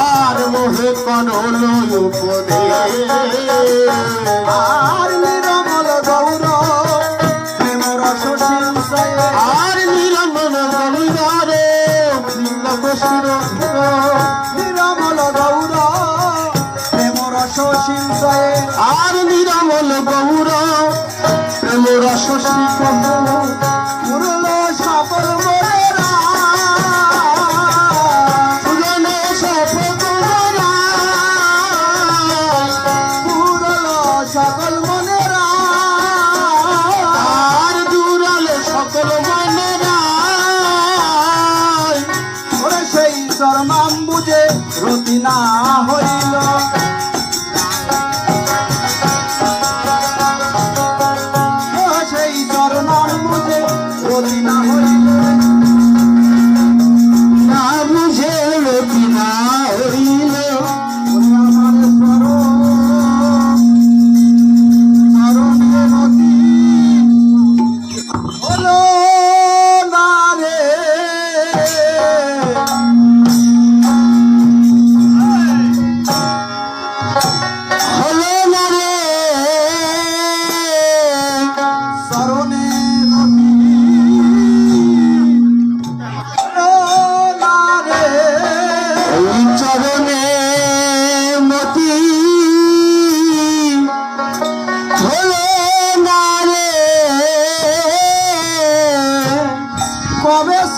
আর মোহে করল উপদে আর না হলে না রতি না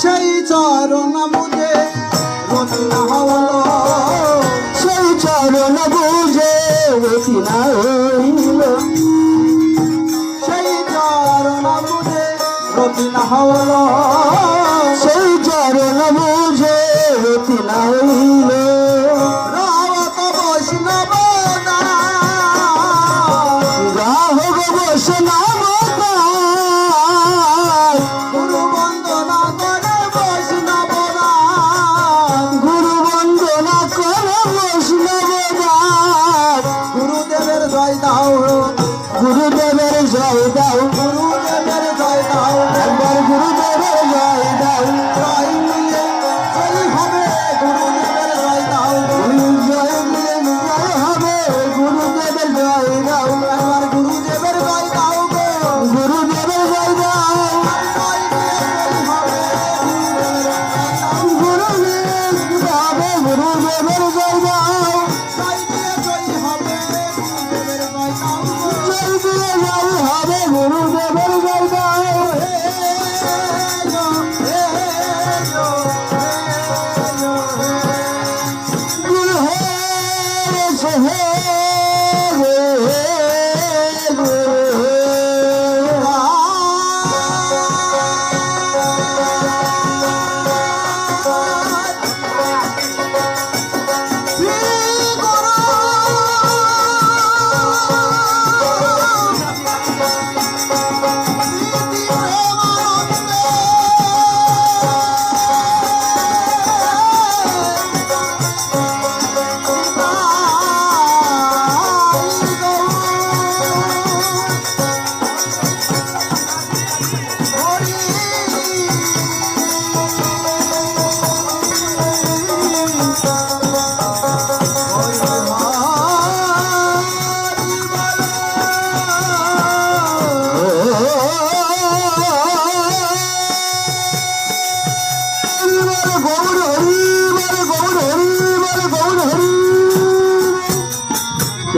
সেই চরণ সতী না হলো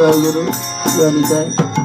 বল গৌর হরি